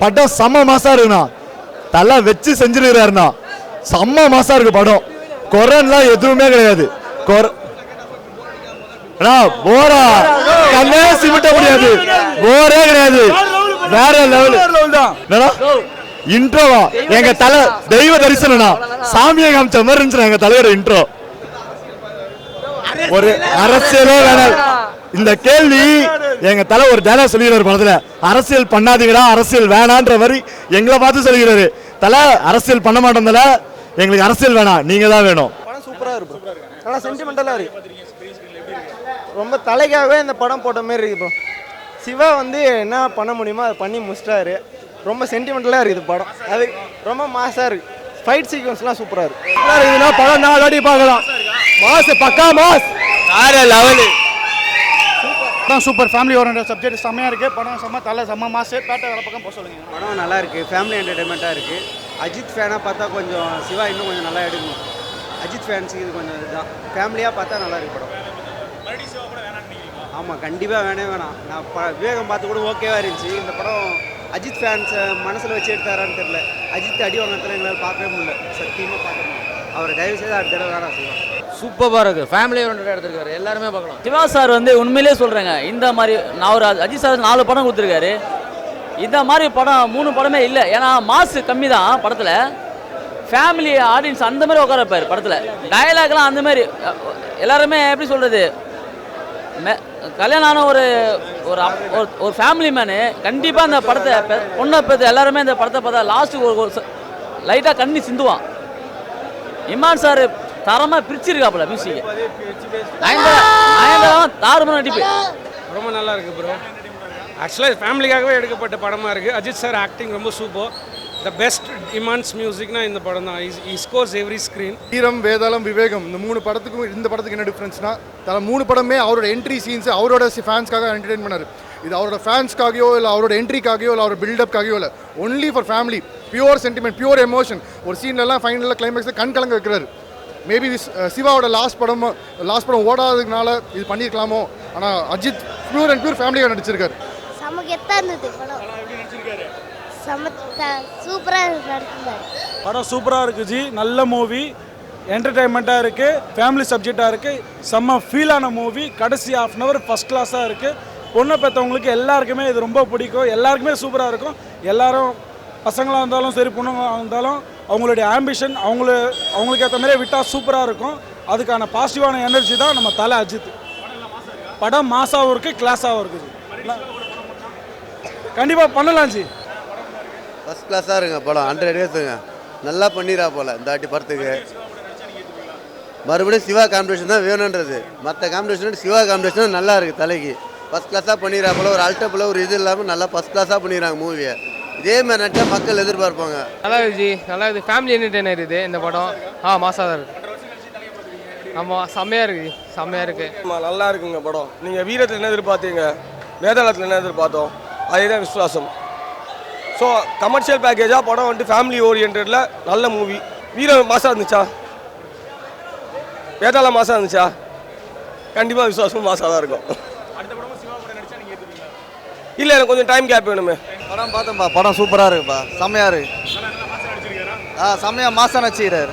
படம் செம்ம மாசா இருக்குண்ணா. தலை வச்சு செஞ்சிருக்கிறாருண்ணா. செம்ம மாசா இருக்கு படம். கொரன்லாம் எதுவுமே கிடையாது. போரா. கண்ணே சிமிட்ட முடியாது. போரே கிடையாது. வேற லெவல் இன்ட்ரோவா எங்க தலை தெய்வ தரிசனம்னா சாமியை காமிச்ச மாதிரி இருந்துச்சு எங்க தலைவர் இன்ட்ரோ ஒரு அரசியலே வேணாம் இந்த கேள்வி எங்க தலை ஒரு டேலாக் சொல்லிடுறாரு படத்துல. அரசியல் பண்ணாதீங்கடா அரசியல் வேணான்ற மாதிரி எங்களை பார்த்து சொல்லிக்கிறாரு தலை அரசியல் பண்ண மாட்டோம் தல. எங்களுக்கு அரசியல் வேணாம் நீங்க தான் வேணும். படம் சூப்பராக இருக்கும் நல்லா சென்டிமெண்டலாக இருக்கு. ரொம்ப தலைக்காகவே இந்த படம் போட்ட மாதிரி இருக்கு ப்ரோ சிவா வந்து என்ன பண்ண முடியுமோ அதை பண்ணி முடிச்சிட்டாரு. ரொம்ப சென்டிமெண்டலாக இருக்குது படம். அது ரொம்ப மாசாக இருக்கு. ஃபைட் சீக்வன்ஸ்லாம் சூப்பராக இருக்கு. இதுனா படம் நாலு அடி பார்க்கலாம். மாஸ் பக்கா மாஸ் வேற லெவலு படம் சூப்பர் ஃபேமிலி ஓரியன்ட் சப்ஜெக்ட் செம்மையாக இருக்குது படம் செம்ம தலை செம்ம மாசு. பேட்டை வேலை பக்கம் போக சொல்லுங்கள் படம் நல்லா இருக்குது ஃபேமிலி என்டர்டைன்மெண்ட்டாக இருக்குது அஜித் ஃபேனாக பார்த்தா கொஞ்சம் சிவா இன்னும் கொஞ்சம் நல்லா எடுக்கணும். அஜித் ஃபேன்ஸுக்கு இது கொஞ்சம் இதுதான் ஃபேமிலியாக பார்த்தா நல்லா இருக்கு படம். ஆமாம் கண்டிப்பாக வேணே வேணாம். நான் ப விவேகம் பார்த்து கூட ஓகேவா இருந்துச்சு. இந்த படம் அஜித் ஃபேன்ஸை மனசில் வச்சு எடுத்தாரான்னு தெரில அஜித் அடி வாங்கினத்தில் எங்களால் பார்க்கவே முடியல. சத்தியமாக பார்க்க முடியல. அவரை தயவு செய்து அடுத்த தடவை வேணாம் செய்வோம் சூப்பராக இருக்கு. ஃபேமிலி ஓரியன்ட் எடுத்திருக்காரு. எல்லாருமே பார்க்கலாம். சிவா சார் வந்து உண்மையிலே சொல்கிறேங்க இந்த மாதிரி நான் ஒரு அஜித் சார் நாலு படம் கொடுத்துருக்காரு. இந்த மாதிரி படம் மூணு படமே இல்லை. ஏன்னா மாசு கம்மி தான் படத்தில். ஃபேமிலி ஆடியன்ஸ் அந்த மாதிரி உட்கார வைப்பார் படத்தில். டயலாக்லாம் அந்த மாதிரி எல்லாருமே எப்படி சொல்கிறது கல்யாணம் ஆன ஒரு ஒரு அப்- ஒரு- ஒரு ஃபேமிலி மேனு கண்டிப்பாக அந்த படத்தை பொண்ணை பெற்று எல்லாருமே அந்த படத்தை பார்த்தா லாஸ்ட்டு ஒரு ஒரு லைட்டாக கண்ணி சிந்துவான். இமான் சார் தரமாக பிரிச்சிருக்காப்புல மியூசிக் நயன்தாரா நயன்தாரா தாறுமான நடிப்பு. ரொம்ப நல்லா இருக்கு ப்ரோ ஆக்சுவலாக ஃபேமிலிக்காகவே எடுக்கப்பட்ட படமாக இருக்குது அஜித் சார் ஆக்டிங் ரொம்ப சூப்பர் த பெஸ்ட் இமான்ஸ் மியூசிக்னா இந்த படம் தான். ஸ்கோர்ஸ் எவ்ரி ஸ்க்ரீன் வீரம் வேதாளம் விவேகம் இந்த மூணு படத்துக்கும் இந்த படத்துக்கு என்ன டிஃப்ரென்ஸ்னா தலை மூணு படமே அவரோட என்ட்ரி சீன்ஸ் அவரோட ஃபேன்ஸ்க்காக என்டர்டெயின் பண்ணாரு. இது அவரோட ஃபேன்ஸ்க்காகவோ இல்லை அவரோட என்ட்ரிக்காகவோ இல்லை அவரோட பில்டப்காகவோ இல்லை. Only for family pure sentiment pure emotion ஒரு சீன்லலாம் ஃபைனலில் கிளைமேக்ஸில் கண் கலங்க வைக்கிறாரு. மேபி சிவாவோட லாஸ்ட் படம் லாஸ்ட் படம் ஓடாததுனால இது பண்ணியிருக்கலாமோ ஆனால் அஜித் பியூர் அண்ட் பியூர் ஃபேமிலியாக நடிச்சிருக்காரு. படம். செம சூப்பராக இருக்குது ஜி. நல்ல மூவி என்டர்டைன்மெண்ட்டாக இருக்குது ஃபேமிலி சப்ஜெக்டாக இருக்குது செம்ம ஃபீலான மூவி கடைசி ஆஃப் அன் ஹவர் ஃபஸ்ட் கிளாஸாக இருக்குது பொண்ணை பெற்றவங்களுக்கு எல்லாருக்குமே இது ரொம்ப பிடிக்கும். எல்லாருக்குமே சூப்பராக இருக்கும். எல்லாரும் பசங்களாக இருந்தாலும் சரி பொண்ணுங்களாக இருந்தாலும் அவங்களுடைய ஆம்பிஷன் அவங்கள அவங்களுக்கு ஏற்ற மாதிரியே விட்டால் சூப்பராக இருக்கும். அதுக்கான பாசிட்டிவான எனர்ஜி தான் நம்ம தலை அஜித். படம் மாசாகவும் இருக்குது கிளாஸாகவும் இருக்குது. கண்டிப்பாக பண்ணலாம் ஜி. ஃபஸ்ட் கிளாஸாக இருங்க படம். ஹண்ட்ரட் இயர்ஸுங்க நல்லா பண்ணிடுறா போல இந்த ஆட்டி படத்துக்கு. மறுபடியும் சிவா காம்படிஷன் தான் வேணுன்றது மற்ற காம்படிஷன் சிவா காம்படிஷன் நல்லா இருக்குது தலைக்கு. ஃபஸ்ட் கிளாஸாக பண்ணிடுறா போல ஒரு அல்ட்ட ஒரு இது இல்லாமல் நல்லா ஃபஸ்ட் கிளாஸாக பண்ணிடுறாங்க மூவியை இதே மாதிரி நடிச்சா மக்கள் எதிர்பார்ப்பாங்க. நல்லா இருக்கு ஜி நல்லா இருக்குது ஃபேமிலி என்டர்டைனர் இது இந்த படம். ஆ மாசாக தான் இருக்கு. ஆமாம் செம்மையாக இருக்கு. செம்மையாக இருக்குது நல்லா இருக்குங்க படம். நீங்கள் வீரத்தில் என்ன எதிர்பார்த்தீங்க? வேதாளத்தில் என்ன எதிர்பார்த்தோம்? அதே தான் விசுவாசம் ஸோ கமர்ஷியல் பேக்கேஜாக படம் வந்துட்டு ஃபேமிலி ஓரியன்டில் நல்ல மூவி வீரம் மாதம் இருந்துச்சா? வேதாளம் மாதம் இருந்துச்சா? கண்டிப்பாக விசுவாசம் மாசாக தான் இருக்கும். இல்லை எனக்கு கொஞ்சம் டைம் கேப் வேணுமே. படம் பார்த்தோம்ப்பா படம் சூப்பராக இருக்குப்பா. செம்மையாக இருக்கு. ஆ செம்மையாக மாசம் நடிச்சுக்கிறாரு.